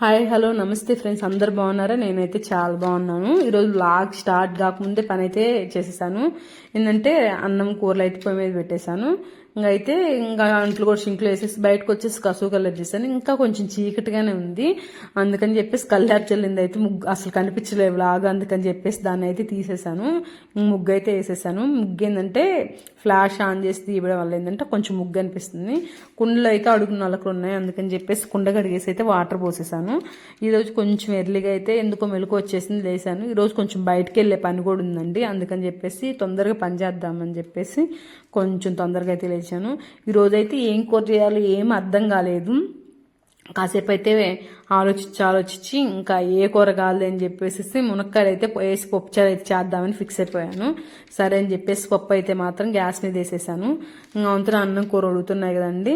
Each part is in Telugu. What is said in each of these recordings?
హాయ్ హలో నమస్తే ఫ్రెండ్స్ అందరు బాగున్నారా? నేనైతే చాలా బాగున్నాను. ఈరోజు లాగ్ స్టార్ట్ కాకముందే పని అయితే చేసేసాను. ఏంటంటే అన్నం కూరలు అయితే పొయ్యి మీద పెట్టేశాను. ఇంకా అయితే ఇంకా అంట్లు కూడా సింక్లో వేసేసి బయటకు వచ్చేసి కసువు కలర్ చేశాను. ఇంకా కొంచెం చీకటిగానే ఉంది. అందుకని చెప్పేసి కల్లార్ చల్లింది అయితే ముగ్గు అసలు కనిపించలేదు లాగా అందుకని చెప్పేసి దాన్ని అయితే తీసేసాను ముగ్గు అయితే వేసేసాను ముగ్గు ఏంటంటే ఫ్లాష్ ఆన్ చేసి తీయడం వల్ల ఏంటంటే కొంచెం ముగ్గు అనిపిస్తుంది. కుండలు అయితే అడుగు నలకలు ఉన్నాయి. అందుకని చెప్పేసి కుండ కడిగేసి అయితే వాటర్ పోసేసాను ఈరోజు కొంచెం ఎర్లీగా అయితే ఎందుకో మెలకు వచ్చేసింది లేసాను. ఈరోజు కొంచెం బయటకు వెళ్ళే పని కూడా ఉందండి. అందుకని చెప్పేసి తొందరగా పని చేద్దామని చెప్పేసి కొంచెం తొందరగా అయితే లేచాను. ఈరోజైతే ఏం కూర చేయాలో ఏం అర్థం కాలేదు. కాసేపు అయితే ఆలోచించి ఆలోచించి ఇంకా ఏ కూర కాదు అని చెప్పేసి మునక్కాయలు అయితే వేసి పప్పుచారు అయితే చేద్దామని ఫిక్స్ అయిపోయాను. సరే అని చెప్పేసి పప్పు అయితే మాత్రం గ్యాస్ మీద వేసేసాను. ఇంకా అంతా అన్నం కూర ఉడుగుతున్నాయి కదండి.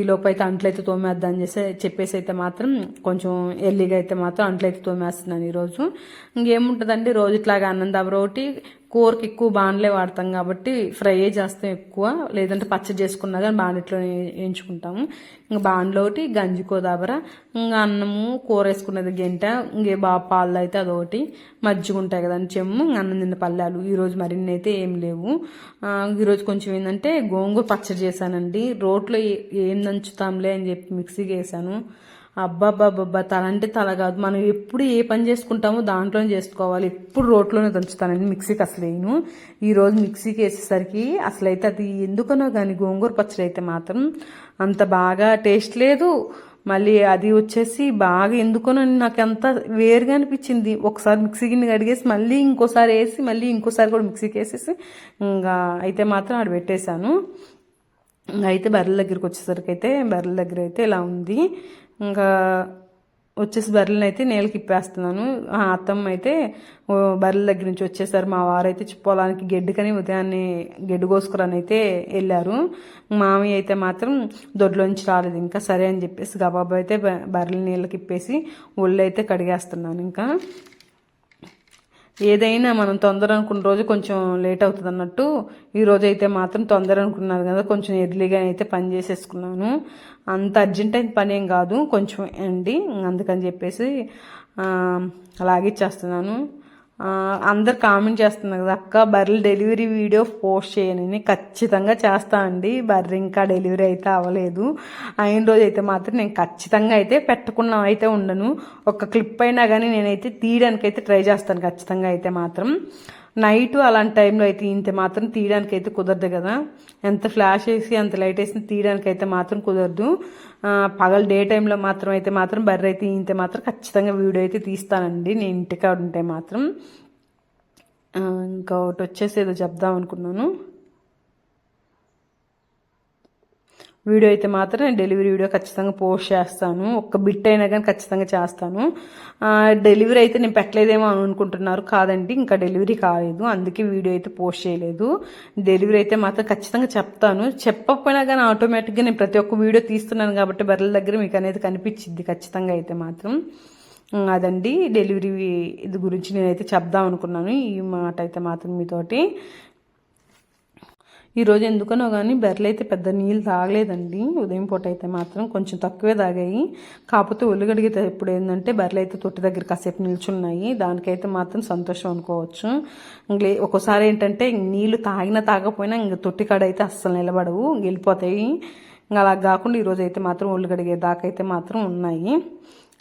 ఈ లోపు అయితే అంట్లయితే తోమేద్దాం చేసే చెప్పేసి అయితే మాత్రం కొంచెం ఎల్లిగా అయితే మాత్రం అంట్లయితే తోమేస్తున్నాను ఈరోజు. ఇంకేముంటుందండి? రోజు ఇట్లాగా అన్నం దబర ఒకటి కూరకి ఎక్కువ బాండ్లే వాడతాం కాబట్టి ఫ్రై చేస్తాం ఎక్కువ లేదంటే పచ్చడి చేసుకున్నా కానీ బాండిట్లో వేయించుకుంటాము. ఇంకా బాండ్లో ఒకటి గంజి కోదాబర ఇంకా అన్నము కూర వేసుకున్నది గంట ఇంకే బా పాలు అయితే అదొకటి. మజ్జిగ ఉంటాయి కదండి చెమ్ము అన్నం తిన్న పల్లెలు. ఈరోజు మరిన్ని అయితే ఏం లేవు. ఈరోజు కొంచెం ఏంటంటే గోంగూర పచ్చడి చేశానండి. రోట్లో ఏం దంచుతాంలే అని చెప్పి మిక్సీకి వేసాను. అబ్బాబ్బాబ్బా తల అంటే తల కాదు. మనం ఎప్పుడు ఏ పని చేసుకుంటామో దాంట్లోనే చేసుకోవాలి. ఎప్పుడు రోట్లోనే దంచుతానండి మిక్సీకి అసలు వేయను ఈరోజు మిక్సీకి వేసేసరికి అసలైతే అది ఎందుకనో కానీ గోంగూర పచ్చడి అయితే మాత్రం అంత బాగా టేస్ట్ లేదు. మళ్ళీ అది వచ్చేసి బాగా ఎందుకనో నాకు అంత వేరుగా అనిపించింది. ఒకసారి మిక్సీ గిన్నె కడిగేసి మళ్ళీ ఇంకోసారి వేసి మళ్ళీ ఇంకోసారి కూడా మిక్సీకి వేసేసి ఇంకా అయితే మాత్రం ఆడ పెట్టేశాను. అయితే బర్రెల దగ్గరికి వచ్చేసరికి అయితే బర్రెల దగ్గర అయితే ఇలా ఉంది. ఇంకా వచ్చేసి బర్రెలను అయితే నేలకి ఇప్పేస్తున్నాను. అత్తమ్మ అయితే బర్రెల దగ్గర నుంచి వచ్చేసారు. మా వారైతే పొలానికి గెడ్డుకని ఉదయాన్నే గెడ్డు కోసుకురని అయితే వెళ్ళారు. మామయ్య అయితే మాత్రం దొడ్లోంచి రాలేదు ఇంకా సరే అని చెప్పేసి గబాబా అయితే బర్రెల నీళ్ళకి ఇప్పేసి ఒళ్ళు అయితే కడిగేస్తున్నాను ఇంకా. ఏదైనా మనం తొందర అనుకున్న రోజు కొంచెం లేట్ అవుతుంది అన్నట్టు ఈ రోజు అయితే మాత్రం తొందర అనుకున్నారు కదా కొంచెం ఎర్లీగా అయితే పని చేసేసుకున్నాను. అంత అర్జెంట్ అయిన పని ఏం కాదు కొంచెం అండి అందుకని చెప్పేసి అలాగిచ్చేస్తున్నాను అందరు కామెంట్ చేస్తున్నారు కదా అక్క బర్రెల డెలివరీ వీడియో పోస్ట్ చేయనని ఖచ్చితంగా చేస్తా అండి. బర్రె ఇంకా డెలివరీ అయితే అవ్వలేదు. అయిన రోజు అయితే మాత్రం నేను ఖచ్చితంగా అయితే పెట్టకుండా అయితే ఉండను. ఒక క్లిప్ అయినా కానీ నేనైతే తీయడానికి అయితే ట్రై చేస్తాను ఖచ్చితంగా అయితే మాత్రం. నైట్ అలాంటి టైంలో అయితే ఇంత మాత్రం తీయడానికి అయితే కుదరదు కదా. ఎంత ఫ్లాష్ వేసి అంత లైట్ వేసి తీయడానికి అయితే మాత్రం కుదరదు. పగల డే టైంలో మాత్రం అయితే మాత్రం బర్రె అయితే ఇంత మాత్రం ఖచ్చితంగా వీడియో అయితే తీస్తానండి. నేను ఇంటికాడ ఉంటే మాత్రం. ఒకటి వచ్చేసి ఏదో చెప్దాం అనుకున్నాను. వీడియో అయితే మాత్రం నేను డెలివరీ వీడియో ఖచ్చితంగా పోస్ట్ చేస్తాను. ఒక్క బిట్ అయినా కానీ ఖచ్చితంగా చేస్తాను. డెలివరీ అయితే నేను పెట్టలేదేమో అని అనుకుంటున్నారు. కాదండి ఇంకా డెలివరీ కాలేదు. అందుకే వీడియో అయితే పోస్ట్ చేయలేదు. డెలివరీ అయితే మాత్రం ఖచ్చితంగా చెప్తాను. చెప్పకపోయినా కానీ ఆటోమేటిక్గా నేను ప్రతి ఒక్క వీడియో తీస్తున్నాను కాబట్టి బర్రెల దగ్గర మీకు అనేది కనిపించింది ఖచ్చితంగా అయితే మాత్రం. అదండి. డెలివరీ ఇది గురించి నేనైతే చెప్దాం అనుకున్నాను. ఈ మాట అయితే మాత్రం మీతోటి. ఈరోజు ఎందుకనో కానీ బెర్రలు అయితే పెద్ద నీళ్ళు తాగలేదండి. ఉదయం పూట అయితే మాత్రం కొంచెం తక్కువే తాగాయి. కాకపోతే ఒళ్ళుగడిగితే ఎప్పుడు ఏంటంటే బెర్రలు అయితే తొట్టి దగ్గర కాసేపు నిల్చున్నాయి. దానికైతే మాత్రం సంతోషం అనుకోవచ్చు. ఒక్కోసారి ఏంటంటే నీళ్ళు తాగినా తాగకపోయినా ఇంక తొట్టి కాడ అయితే అస్సలు నిలబడవు. వెళ్ళిపోతాయి. ఇంకా అలా కాకుండా ఈరోజు అయితే మాత్రం ఒళ్ళు గడిగే దాకా అయితే మాత్రం ఉన్నాయి.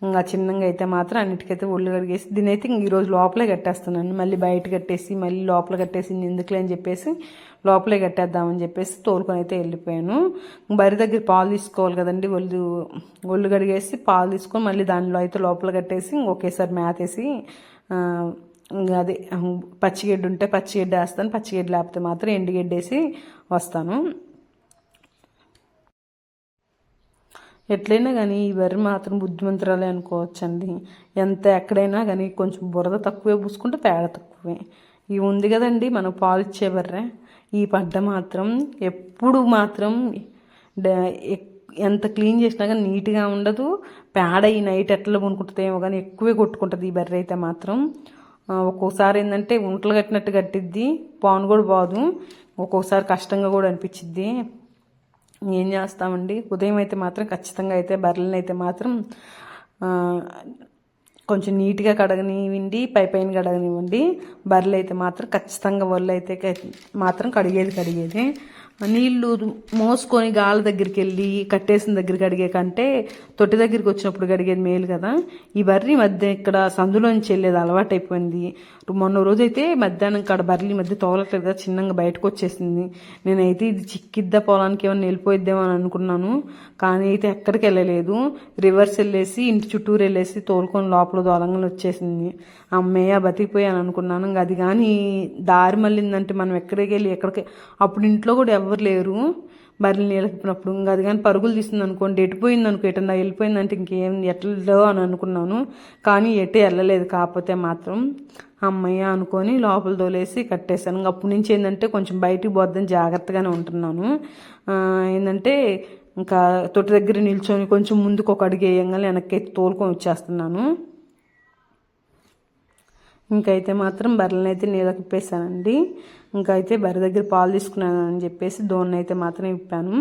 ఇంకా చిన్నగా అయితే మాత్రం అన్నిటికైతే ఒళ్ళు కడిగేసి దీని అయితే ఈరోజు లోపలే కట్టేస్తున్నాను. మళ్ళీ బయట కట్టేసి మళ్ళీ లోపల కట్టేసి ఎందుకులే అని చెప్పేసి లోపలే కట్టేద్దామని చెప్పేసి తోలుకొని అయితే వెళ్ళిపోయాను. బరి దగ్గర పాలు తీసుకోవాలి కదండి ఒళ్ళు ఒళ్ళు కడిగేసి పాలు తీసుకొని మళ్ళీ దానిలో అయితే లోపల కట్టేసి ఒకేసారి మేతేసి అదే పచ్చిగడ్డి ఉంటే పచ్చిగడ్డ వేస్తాను పచ్చిగడ్డ లేకపోతే మాత్రం ఎండుగడ్డ వేసి వస్తాను. ఎట్లయినా కానీ ఈ వరి మాత్రం బుద్ధిమంతురాలే అనుకోవచ్చండి. ఎంత ఎక్కడైనా కానీ కొంచెం బురద తక్కువే పూసుకుంటే పేడ తక్కువే. ఇవి ఉంది కదండి మనం పాలు ఇచ్చే బర్రె. ఈ పడ్డ మాత్రం ఎప్పుడు మాత్రం ఎంత క్లీన్ చేసినా కానీ నీట్గా ఉండదు. పేడ ఈ నైట్ ఎట్లా కొనుక్కుంటుందేమో కానీ ఎక్కువే కొట్టుకుంటుంది ఈ బర్రె అయితే మాత్రం. ఒక్కోసారి ఏంటంటే ఉంటలు కట్టినట్టు కట్టిద్ది పాను కూడా బాదు ఒక్కోసారి కష్టంగా కూడా అనిపించిద్ది. ఏం చేస్తామండి? ఉదయం అయితే మాత్రం ఖచ్చితంగా అయితే బర్రెలను అయితే మాత్రం కొంచెం నీట్గా కడగనివ్వండి పై పైన కడగనివ్వండి. బర్రెలు అయితే మాత్రం ఖచ్చితంగా ఒళ్ళు అయితే మాత్రం కడిగేది కడిగేది. నీళ్ళు మోసుకొని గాల దగ్గరికి వెళ్ళి కట్టేసిన దగ్గరికి అడిగే కంటే తొట్టి దగ్గరికి వచ్చినప్పుడు అడిగేది మేలు కదా. ఈ బర్రీ మధ్య ఇక్కడ సందులోంచి వెళ్ళేది అలవాటు అయిపోయింది మొన్న రోజు అయితే మధ్యాహ్నం కాడ బర్రీ మధ్య తోలట్లేదు కదా చిన్నగా బయటకు వచ్చేసింది నేనైతే ఇది చిక్కిద్దా పొలానికి ఏమైనా వెళ్ళిపోయిద్దేమో అని అనుకున్నాను. కానీ అయితే ఎక్కడికి వెళ్ళలేదు. రివర్స్ వెళ్ళేసి ఇంటి చుట్టూరు వెళ్ళేసి తోలుకొని లోపల దోలంగా వచ్చేసింది. అమ్మయ్య బతికిపోయాను అనుకున్నాను. ఇంకా అది కానీ దారి మళ్ళిందంటే మనం ఎక్కడికి వెళ్ళి ఎక్కడికి అప్పుడు ఇంట్లో కూడా ఎవరు లేరు. బర్రెలు నీళ్ళకిప్పినప్పుడు ఇంకా అది కానీ పరుగులు తీసింది అనుకోండి ఎటుపోయింది అనుకో ఎటన్నా వెళ్ళిపోయిందంటే ఇంకేం ఎట్లలో అని అనుకున్నాను. కానీ ఎటు వెళ్ళలేదు కాకపోతే మాత్రం అమ్మయ్య అనుకొని లోపల తోలేసి కట్టేశాను. ఇంకా అప్పటి నుంచి ఏంటంటే కొంచెం బయటికి పోద్దని జాగ్రత్తగానే ఉంటున్నాను. ఏంటంటే ఇంకా తొట్టి దగ్గర నిల్చొని కొంచెం ముందుకు ఒక అడుగు వేయంగానే వెనక్కి తోలుకొని వచ్చేస్తున్నాను. ఇంకైతే మాత్రం బర్రెలను అయితే నీళ్ళకి ఇంకా అయితే బర్రె దగ్గర పాలు తీసుకున్నాను అని చెప్పేసి దోన్ని అయితే మాత్రం ఇప్పాను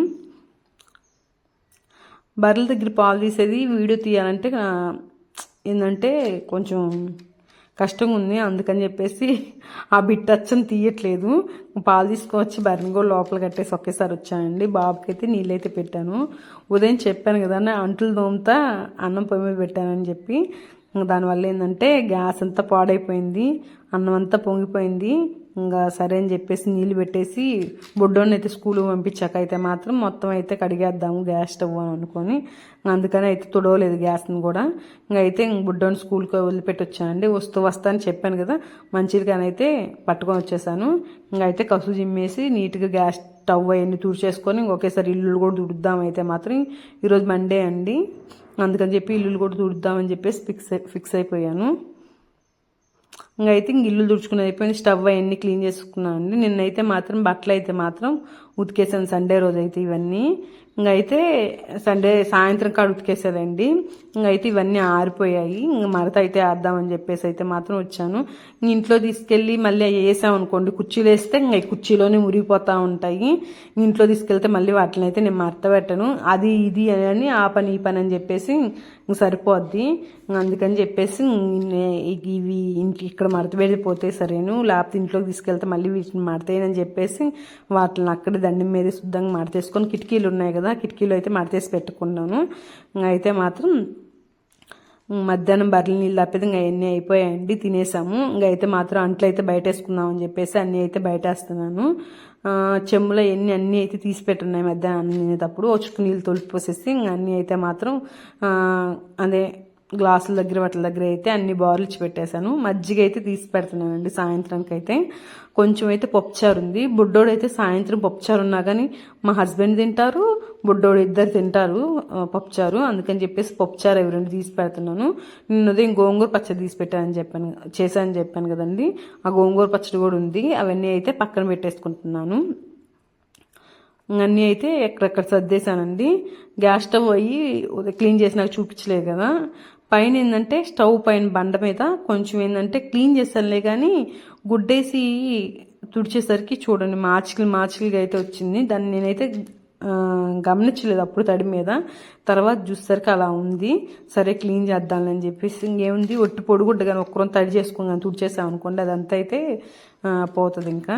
బర్రెల దగ్గర పాలు తీసేది వీడియో తీయాలంటే ఏంటంటే కొంచెం కష్టంగా ఉంది అందుకని చెప్పేసి ఆ బిట్టచ్చని తీయట్లేదు. పాలు తీసుకొచ్చి బర్రెని కూడా లోపల కట్టేసి ఒకేసారి వచ్చానండి. బాబుకి అయితే నీళ్ళైతే పెట్టాను. ఉదయం చెప్పాను కదా అంటులు దోమతా అన్నం పొయ్యి మీద పెట్టానని చెప్పి. దానివల్ల ఏంటంటే గ్యాస్ అంతా పాడైపోయింది. అన్నం అంతా పొంగిపోయింది. ఇంకా సరే అని చెప్పేసి నీళ్ళు పెట్టేసి బొడ్డోని అయితే స్కూల్కి పంపించాక అయితే మాత్రం మొత్తం అయితే కడిగేద్దాము గ్యాస్ స్టవ్ అని అనుకొని. అందుకని అయితే తుడవలేదు గ్యాస్ని కూడా. ఇంకా అయితే ఇంక బుడ్డోని స్కూల్కి వదిలిపెట్టి వచ్చానండి వస్తూ వస్తా అని చెప్పాను కదా మంచిగానే అయితే పట్టుకొని వచ్చేసాను. ఇంకా అయితే కసు జిమ్మేసి నీట్గా గ్యాస్ స్టవ్ అవన్నీ తుడిచేసుకొని ఒకేసారి ఇల్లు కూడా తుడుద్దాం అయితే మాత్రం ఈరోజు మండే అండి. అందుకని చెప్పి ఇల్లులు కూడా తుడుద్దామని చెప్పేసి ఫిక్స్ ఫిక్స్ అయిపోయాను. ఇంకా అయితే ఇంక ఇల్లు దుడుచుకుని అయిపోయింది. స్టవ్ అవన్నీ క్లీన్ చేసుకున్నానండి. నిన్నైతే మాత్రం బట్టలు అయితే మాత్రం ఉతికేసాను. సండే రోజు అయితే ఇవన్నీ. ఇంకా అయితే సండే సాయంత్రం కాడ ఉతికేసేదండి. ఇంకా అయితే ఇవన్నీ ఆరిపోయాయి. ఇంకా మరత అయితే వేద్దామని చెప్పేసి అయితే మాత్రం వచ్చాను. ఇంట్లో తీసుకెళ్ళి మళ్ళీ వేసామనుకోండి కుర్చీలు వేస్తే ఇంకా కుర్చీలోనే మురిగిపోతూ ఉంటాయి. ఇంట్లో తీసుకెళ్తే మళ్ళీ వాటిని అయితే నేను మడత పెట్టను. అది ఇది అని ఆ పని ఈ పని అని చెప్పేసి ఇంక సరిపోద్ది. అందుకని చెప్పేసి ఇవి ఇంక ఇక్కడ మడత వెళ్ళిపోతే సరేను లేకపోతే ఇంట్లోకి తీసుకెళ్తే మళ్ళీ వీటిని మడతాయని చెప్పేసి వాటిని అక్కడ దండం మీద శుద్ధంగా మడతేసుకొని కిటికీలు ఉన్నాయి కదా కిటికీలు అయితే మడతేసి పెట్టుకున్నాను. ఇంక అయితే మాత్రం మధ్యాహ్నం బర్రెలు నీళ్ళు తప్పితే ఇంకా అవన్నీ అయిపోయాయండి తినేసాము. ఇంకా అయితే మాత్రం అంట్లు అయితే బయట వేసుకుందామని చెప్పేసి అన్నీ అయితే బయట వేస్తున్నాను చెమ్ములో ఎన్ని అన్నీ అయితే తీసి పెట్టున్నాయి మధ్యాహ్నం తినేటప్పుడు వచ్చుకు నీళ్ళు తొలిపోసేసి ఇంకా అన్నీ అయితే మాత్రం అదే గ్లాసుల దగ్గర వాటి దగ్గర అయితే అన్ని బార్లు ఇచ్చి పెట్టేశాను. మజ్జిగ అయితే తీసి పెడుతున్నానండి సాయంత్రంకి అయితే కొంచెం అయితే పప్పుచారు ఉంది. బుడ్డోడు అయితే సాయంత్రం పప్పుచారు ఉన్నా కానీ మా హస్బెండ్ తింటారు బుడ్డోడు ఇద్దరు తింటారు పప్పుచారు. అందుకని చెప్పేసి పప్పుచారు అవి రెండు తీసి పెడుతున్నాను. నిన్న ఉదయం గోంగూర పచ్చడి తీసి పెట్టానని చెప్పాను చేశానని చెప్పాను కదండి. ఆ గోంగూర పచ్చడి కూడా ఉంది. అవన్నీ అయితే పక్కన పెట్టేసుకుంటున్నాను. అన్నీ అయితే ఎక్కడెక్కడ సర్దేశానండి. గ్యాస్ స్టవ్ అయ్యి క్లీన్ చేసి నాకు చూపించలేదు కదా. పైన ఏంటంటే స్టవ్ పైన బండ మీద కొంచెం ఏంటంటే క్లీన్ చేస్తానులే కానీ గుడ్డేసి తుడిచేసరికి చూడండి మార్చికలు మార్చికలుగా అయితే వచ్చింది. దాన్ని నేనైతే గమనించలేదు అప్పుడు తడి మీద. తర్వాత చూసేసరికి అలా ఉంది. సరే క్లీన్ చేద్దామని చెప్పేసి ఇంకేముంది? ఒట్టి పొడిగుడ్డ కానీ ఒక్కరం తడి చేసుకుని కానీ తుడిచేసాం అనుకోండి. అదంతా అయితే పోతుంది ఇంకా.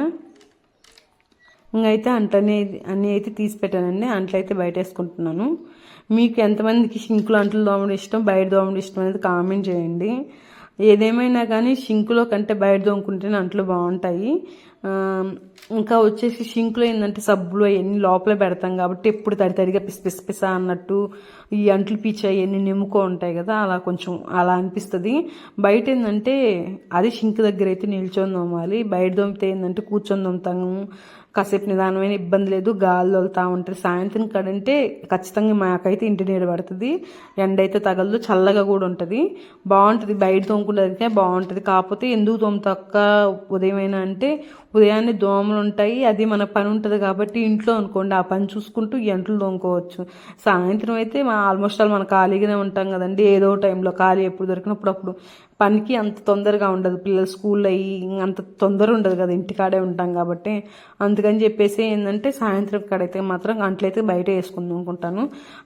ఇంకైతే అంటనే అన్నీ అయితే తీసి పెట్టానండి. అంట్లయితే బయట వేసుకుంటున్నాను మీకు ఎంతమందికి షింకులు అంటలు దోమడం ఇష్టం బయట దోమడం ఇష్టం అనేది కామెంట్ చేయండి. ఏదేమైనా కానీ షింకులో కంటే బయట దోముకుంటేనే అంట్లు బాగుంటాయి. ఇంకా వచ్చేసి షింకులో ఏంటంటే సబ్బులు అవన్నీ లోపల పెడతాం కాబట్టి ఎప్పుడు తడి తడిగా పిస్ పిసి పిస అన్నట్టు ఈ అంట్లు పీచ అవన్నీ నిమ్ముకో ఉంటాయి కదా అలా కొంచెం అలా అనిపిస్తుంది. బయట ఏంటంటే అది షింక్ దగ్గర అయితే నిల్చొని దోమాలి. బయట దోమితే ఏంటంటే కూర్చొని దొమ్ముతాము కాసేపు నిదానమైన ఇబ్బంది లేదు గాలి వెళ్తూ ఉంటుంది. సాయంత్రం కడంటే ఖచ్చితంగా మాకైతే ఇంటి నీడ పడుతుంది. ఎండ అయితే తగలదు చల్లగా కూడా ఉంటుంది. బాగుంటుంది. బయట తోముకుంటే బాగుంటుంది. కాకపోతే ఎందుకు తోముతక్క ఉదయమైనా అంటే ఉదయాన్నే దోమలు ఉంటాయి. అది మన పని ఉంటుంది కాబట్టి ఇంట్లో అనుకోండి ఆ పని చూసుకుంటూ ఎంటలు తోముకోవచ్చు. సాయంత్రం అయితే మా ఆల్మోస్ట్ ఆల్ మనం ఖాళీగానే ఉంటాం కదండి. ఏదో టైంలో ఖాళీ ఎప్పుడు దొరికినప్పుడు అప్పుడు పనికి అంత తొందరగా ఉండదు. పిల్లలు స్కూల్ అయ్యి అంత తొందర ఉండదు కదా ఇంటికాడే ఉంటాం కాబట్టి. అందుకని చెప్పేసి ఏంటంటే సాయంత్రం కాడైతే మాత్రం గంటలైతే బయట వేసుకుందాం అనుకుంటాను.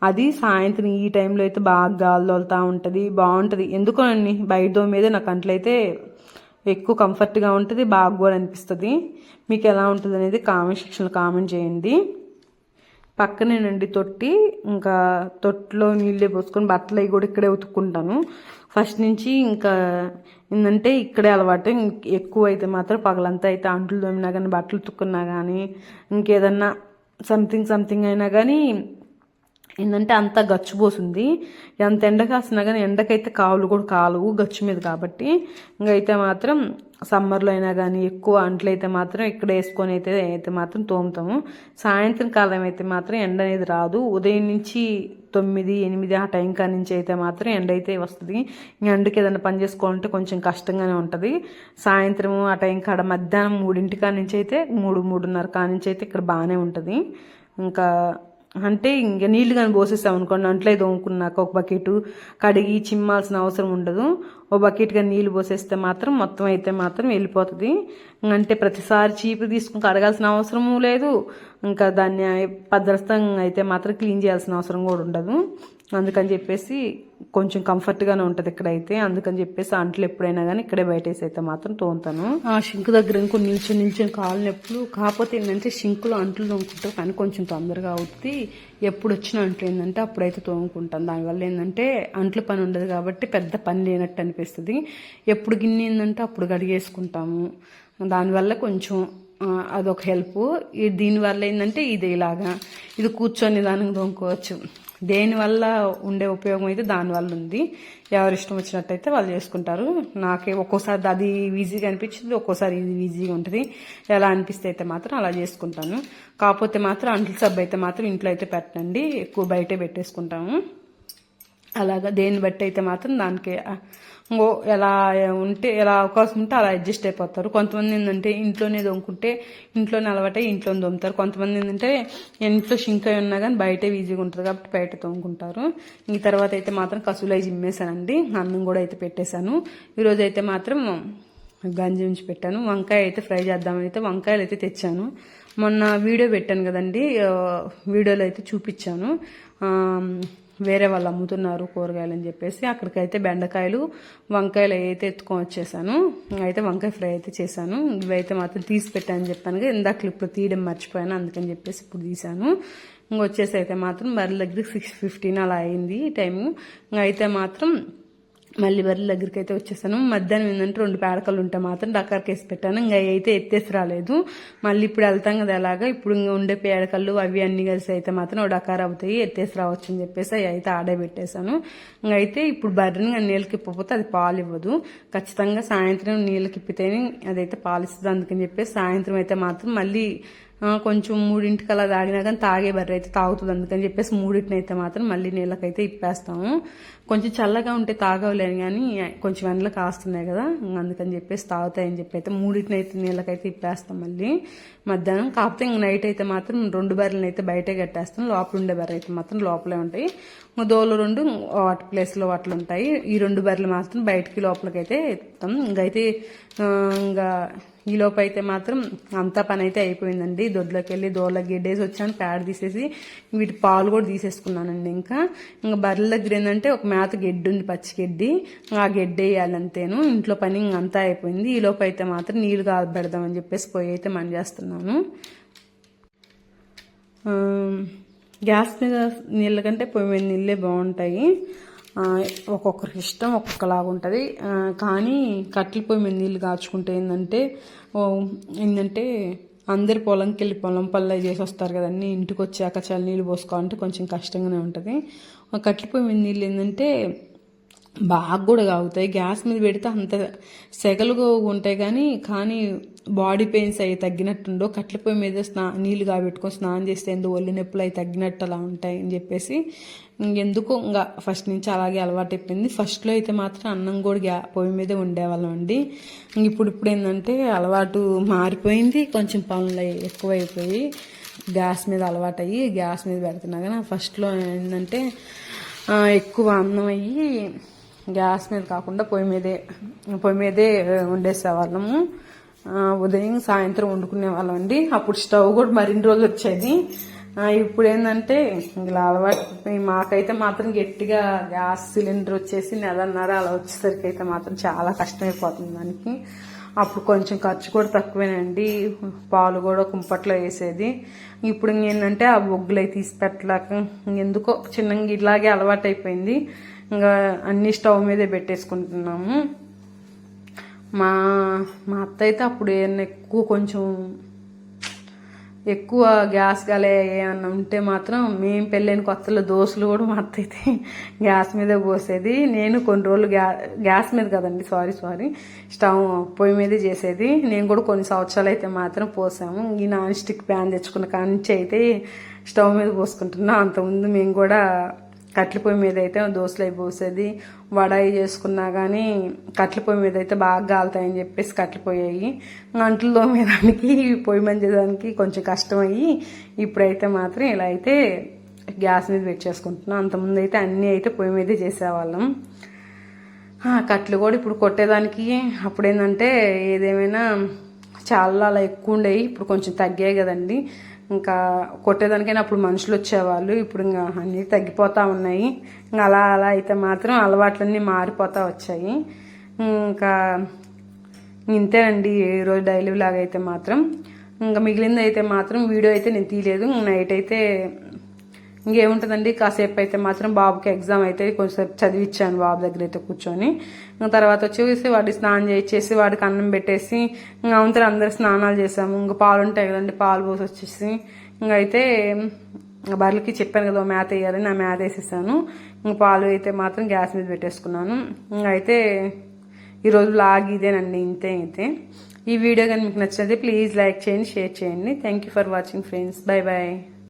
అది సాయంత్రం ఈ టైంలో అయితే బాగా గాలి తోలుతూ ఉంటుంది బాగుంటుంది. ఎందుకోనండి? బయట దోమ మీదే నాకు అంట్లయితే ఎక్కువ కంఫర్ట్గా ఉంటుంది బాగా కూడా అనిపిస్తుంది. మీకు ఎలా ఉంటుంది అనేది కామెంట్ సెక్షన్లో కామెంట్ చేయండి. పక్కనే నుండి తొట్టి. ఇంకా తొట్టిలో నీళ్ళే పోసుకొని బట్టలు అవి కూడా ఇక్కడే ఉతుక్కుంటాను. ఫస్ట్ నుంచి ఇంకా ఏంటంటే ఇక్కడే అలవాటు. ఇంక- ఎక్కువ అయితే మాత్రం పగలంతా అయితే అంట్లు తోమినా కానీ బట్టలు తుక్కున్నా కానీ ఇంకేదన్నా సంథింగ్ సంథింగ్ అయినా కానీ ఏంటంటే అంతా గచ్చు పోసింది ఎంత ఎండ కాసినా కానీ ఎండకైతే కావులు కూడా కాలు గచ్చు మీద కాబట్టి. ఇంకైతే మాత్రం సమ్మర్లో అయినా కానీ ఎక్కువ అంట్లు అయితే మాత్రం ఇక్కడ వేసుకొని అయితే అయితే మాత్రం తోముతాము. సాయంత్రం కాలం అయితే మాత్రం ఎండ అనేది రాదు. ఉదయం నుంచి తొమ్మిది ఎనిమిది ఆ టైం కా నుంచి అయితే మాత్రం ఎండ అయితే వస్తుంది. ఎండకి ఏదైనా పని చేసుకోవాలంటే కొంచెం కష్టంగానే ఉంటుంది. సాయంత్రం ఆ టైం కాడ మధ్యాహ్నం మూడింటి కాడ నుంచి అయితే మూడు మూడున్నర కాడ నుంచి అయితే ఇక్కడ బాగానే ఉంటుంది. ఇంకా అంటే ఇంక నీళ్ళు కానీ పోసేస్తాం అనుకోండి అంట్లో తోముకున్నాక ఒక బకెట్ కడిగి చిమ్మాల్సిన అవసరం ఉండదు. ఓ బకెట్ కానీ నీళ్ళు పోసేస్తే మాత్రం మొత్తం అయితే మాత్రం వెళ్ళిపోతుంది. అంటే ప్రతిసారి చీపు తీసుకుని కడగాల్సిన అవసరము లేదు. ఇంకా దాన్ని భద్రస్థంగా అయితే మాత్రం క్లీన్ చేయాల్సిన అవసరం కూడా ఉండదు. అందుకని చెప్పేసి కొంచెం కంఫర్ట్గానే ఉంటుంది ఇక్కడైతే. అందుకని చెప్పేసి అంట్లు ఎప్పుడైనా కానీ ఇక్కడే బయటేసి అయితే మాత్రం తోముతాను. ఆ షింక్ దగ్గర ఇంకో నిల్చొని నిల్చొని కాలు నొప్పులు కాకపోతే ఏంటంటే షింకులో అంట్లు తోముకుంటాం కానీ కొంచెం తొందరగా అవుతుంది ఎప్పుడు వచ్చిన అంట్లు ఏంటంటే అప్పుడైతే తోముకుంటాం. దానివల్ల ఏంటంటే అంట్లు పని ఉండదు కాబట్టి పెద్ద పని లేనట్టు అనిపిస్తుంది. ఎప్పుడు గిన్నె ఏంటంటే అప్పుడు కడిగేసుకుంటాము. దానివల్ల కొంచెం అదొక హెల్ప్. దీనివల్ల ఏంటంటే ఇది ఇలాగా. ఇది కూర్చొని దానికి తోముకోవచ్చు. దేనివల్ల ఉండే ఉపయోగం అయితే దానివల్ల ఉంది. ఎవరి ఇష్టం వచ్చినట్టయితే వాళ్ళు చేసుకుంటారు. నాకే ఒక్కోసారి అది ఈజీగా అనిపించింది ఒక్కోసారి ఇది ఈజీగా ఉంటుంది. ఎలా అనిపిస్తే అయితే మాత్రం అలా చేసుకుంటాను. కాకపోతే మాత్రం అంట్ల సబ్బు అయితే మాత్రం ఇంట్లో అయితే పెట్టండి ఎక్కువ బయటే పెట్టేసుకుంటాము. అలాగా దేన్ని బట్టి అయితే మాత్రం దానికి ఇంకో ఎలా ఉంటే ఎలా అవకాశం ఉంటే అలా అడ్జస్ట్ అయిపోతారు. కొంతమంది ఏంటంటే ఇంట్లోనే దొంకుంటే ఇంట్లోనే అలవాటే ఇంట్లోనే దొమ్ముతారు కొంతమంది ఏంటంటే ఇంట్లో షింక్ అయి ఉన్నా కానీ బయటే ఈజీగా ఉంటుంది కాబట్టి బయట తోముకుంటారు. ఈ తర్వాత అయితే మాత్రం కసులు అయి జిమ్మేశానండి అన్నం కూడా అయితే పెట్టేశాను. ఈరోజు అయితే మాత్రం గంజి ఉంచి పెట్టాను. వంకాయ అయితే ఫ్రై చేద్దామని అయితే వంకాయలు అయితే తెచ్చాను. మొన్న వీడియో పెట్టాను కదండి. వీడియోలో అయితే చూపించాను. వేరే వాళ్ళు అమ్ముతున్నారు కూరగాయలు అని చెప్పేసి అక్కడికైతే బెండకాయలు వంకాయలు అయితే ఎత్తుకొని వచ్చేసాను అయితే వంకాయ ఫ్రై అయితే చేశాను. ఇవైతే మాత్రం తీసి పెట్టాను చెప్పాను కదా ఇందాక క్లిప్లో తీయడం మర్చిపోయాను అందుకని చెప్పేసి ఇప్పుడు తీశాను. ఇంకొచ్చేసి అయితే మాత్రం బర్రెల దగ్గరికి సిక్స్ ఫిఫ్టీన్ అలా అయింది టైము. ఇంకా అయితే మాత్రం మళ్ళీ బర్రెల దగ్గరికి అయితే వచ్చేసాను. మధ్యాహ్నం ఏంటంటే రెండు పేడకలు ఉంటే మాత్రం డక్కర్కి వేసి పెట్టాను. ఇంకా అవి అయితే ఎత్తేసి రాలేదు. మళ్ళీ ఇప్పుడు వెళ్తాం కదా అలాగా ఇప్పుడు ఇంకా ఉండే పేడకళ్ళు అవి అన్ని కలిసి అయితే మాత్రం డకార్ అవుతాయి. ఎత్తేసి రావచ్చు అని చెప్పేసి అవి అయితే ఆడే పెట్టేశాను. ఇంకా అయితే ఇప్పుడు బర్రెని నీళ్ళకి ఇప్పపోతే అది పాలు ఇవ్వదు. ఖచ్చితంగా సాయంత్రం నీళ్ళకి ఇప్పితేనే అదైతే పాలు ఇస్తుంది. అందుకని చెప్పేసి సాయంత్రం అయితే మాత్రం మళ్ళీ కొంచెం మూడింటికి అలా తాగినా కానీ తాగే బర్రె అయితే తాగుతుంది అందుకని చెప్పేసి మూడింటిని అయితే మాత్రం మళ్ళీ నీళ్ళకైతే ఇప్పేస్తాము. కొంచెం చల్లగా ఉంటే తాగలేను కానీ కొంచెం ఎండలు కాస్తున్నాయి కదా అందుకని చెప్పేసి తాగుతాయని చెప్పి అయితే మూడింటిని అయితే నీళ్ళకైతే ఇప్పేస్తాం మళ్ళీ మధ్యాహ్నం. కాకపోతే ఇంక నైట్ అయితే మాత్రం రెండు బర్రెలను అయితే బయటే కట్టేస్తాం. లోపల ఉండే బర్రె అయితే మాత్రం లోపలే ఉంటాయి. దోలు రెండు వాటి ప్లేస్లో వాటిలో ఉంటాయి ఈ రెండు బర్రెలు మాత్రం బయటికి లోపలికైతే ఎత్తాం ఇంకైతే ఇంకా ఈ లోపు అయితే మాత్రం అంతా పని అయితే అయిపోయిందండి. దొడ్లోకి వెళ్ళి దోళ్ళకి గెడ్డేసి వచ్చాను ప్యాడ్ తీసేసి వీటి పాలు కూడా తీసేసుకున్నానండి ఇంకా. ఇంకా బర్రెల దగ్గర ఏంటంటే ఒక మేత గెడ్డి ఉంది పచ్చి గడ్డి. ఆ గెడ్డి వేయాలంతేను ఇంట్లో పని ఇంక అంతా అయిపోయింది. ఈ లోపు అయితే మాత్రం నీళ్ళు కాగబెడదామని చెప్పేసి పొయ్యి అయితే మండి చేస్తున్నాను గ్యాస్ మీద నీళ్ళ కంటే పొయ్యి మీద నీళ్ళే బాగుంటాయి. ఒక్కొక్కరికి ఇష్టం ఒక్కొక్కలాగా ఉంటుంది. కానీ కట్టెల పొయ్యి మీద నీళ్ళు కాచుకుంటే ఏంటంటే ఏంటంటే అందరు పొలంకి వెళ్ళి పొలం పనులు చేసి వస్తారు కదండి. ఇంటికి వచ్చాక చల్ల నీళ్ళు పోసుకోవాలంటే కొంచెం కష్టంగానే ఉంటుంది. కట్టెల పొయ్యి మీద నీళ్ళు ఏంటంటే బాగా కూడా కాగుతాయి గ్యాస్ మీద పెడితే అంత సెగలుగా ఉంటాయి కానీ కానీ బాడీ పెయిన్స్ అవి తగ్గినట్టుండో కట్టెల పొయ్యి మీద స్నా నీళ్ళు కాబెట్టుకొని స్నానం చేస్తే ఎందుకు ఒళ్ళు నొప్పులు అవి తగ్గినట్టు అలా ఉంటాయి అని చెప్పేసి ఎందుకో ఇంకా ఫస్ట్ నుంచి అలాగే అలవాటు అయిపోయింది. ఫస్ట్లో అయితే మాత్రం అన్నం కూడా గ్యా పొయ్యి మీదే ఉండేవాళ్ళం అండి. ఇప్పుడు ఇప్పుడు ఏంటంటే అలవాటు మారిపోయింది. కొంచెం పనులు ఎక్కువైపోయి గ్యాస్ మీద అలవాటు అయ్యి గ్యాస్ మీద పెడుతున్నా. కానీ ఫస్ట్లో ఏంటంటే ఎక్కువ అన్నం అయ్యి గ్యాస్ మీద కాకుండా పొయ్యి మీదే పొయ్యి మీదే వండేసేవాళ్ళము ఉదయం సాయంత్రం వండుకునే వాళ్ళం అండి. అప్పుడు స్టవ్ కూడా మరిన్ని రోజులు వచ్చేది. ఇప్పుడు ఏంటంటే ఇలా అలవాటు మాకైతే మాత్రం గట్టిగా గ్యాస్ సిలిండర్ వచ్చేసి నెలన్నర అలా వచ్చేసరికి అయితే మాత్రం చాలా కష్టమైపోతుంది దానికి. అప్పుడు కొంచెం ఖర్చు కూడా తక్కువేనండి. పాలు కూడా కుంపట్లో వేసేది. ఇప్పుడు ఏంటంటే ఆ బొగ్గులు అవి తీసి పెట్టలేక ఎందుకో చిన్నగా ఇలాగే అలవాటు అయిపోయింది ఇంకా అన్ని స్టవ్ మీదే పెట్టేసుకుంటున్నాము. మా మా అత్త అయితే అప్పుడు ఏమన్నా ఎక్కువ కొంచెం ఎక్కువ గ్యాస్ గాలే ఏమన్నా ఉంటే మాత్రం మేము పెళ్ళైన కొత్తలో దోశలు కూడా మా అత్త అయితే గ్యాస్ మీదే పోసేది. నేను కొన్ని రోజులు గ్యా గ్యాస్ మీద కదండి సారీ సారీ స్టవ్ పొయ్యి మీదే చేసేది. నేను కూడా కొన్ని సంవత్సరాలు అయితే మాత్రం పోసాము. ఈ నాన్ స్టిక్ ప్యాన్ తెచ్చుకున్న కాంచి అయితే స్టవ్ మీద పోసుకుంటున్నా. అంతకుముందు మేము కూడా కట్ల పొయ్యి మీద అయితే దోశలు అయి పోసేది వడాయి చేసుకున్నా కానీ కట్ల పొయ్యి మీద అయితే బాగా కాలుతాయని చెప్పేసి కట్ల పొయ్యాయి గంటలు అంట్లు తోమేదానికి పొయ్యి మంచేదానికి కొంచెం కష్టమయ్యి ఇప్పుడైతే మాత్రం ఇలా అయితే గ్యాస్ మీద పెట్టేసుకుంటున్నాం. అంతకుముందు అయితే అన్నీ అయితే పొయ్యి మీదే చేసేవాళ్ళం. కట్లు కూడా ఇప్పుడు కొట్టేదానికి అప్పుడు ఏంటంటే ఏదేమైనా చాలా అలా ఎక్కువ ఉండేవి ఇప్పుడు కొంచెం తగ్గాయి కదండి. ఇంకా కొట్టేదానికైనా అప్పుడు మనుషులు వచ్చేవాళ్ళు. ఇప్పుడు ఇంకా అన్నీ తగ్గిపోతూ ఉన్నాయి. ఇంకా అలా అలా అయితే మాత్రం అలవాట్లన్నీ మారిపోతూ వచ్చాయి. ఇంకా ఇంతేనండి ఏ రోజు డైలీ లాగా అయితే మాత్రం. ఇంకా మిగిలింది అయితే మాత్రం వీడియో అయితే నేను తీయలేదు. నైట్ అయితే ఇంకేముంటుందండి? కాసేపు అయితే మాత్రం బాబుకి ఎగ్జామ్ అయితే కొంచెంసేపు చదివిచ్చాను బాబు దగ్గర అయితే కూర్చొని. ఇంకా తర్వాత వచ్చేసి వాడికి స్నానం చేసేసి వాడికి అన్నం పెట్టేసి ఇంకా అంతా అందరు స్నానాలు చేసాము ఇంకా పాలు ఉంటాయి కదండి పాలు పోసి వచ్చేసి ఇంకా అయితే బర్రెలకి చెప్పాను కదా మేత వేయాలి నా మేత వేసేసాను. ఇంకా పాలు అయితే మాత్రం గ్యాస్ మీద పెట్టేసుకున్నాను. ఇంకా అయితే ఈరోజు లాగ్ ఇదేనండి ఇంతే అయితే. ఈ వీడియో కానీ మీకు నచ్చినట్లయితే ప్లీజ్ లైక్ చేయండి షేర్ చేయండి. Thank you for watching friends bye bye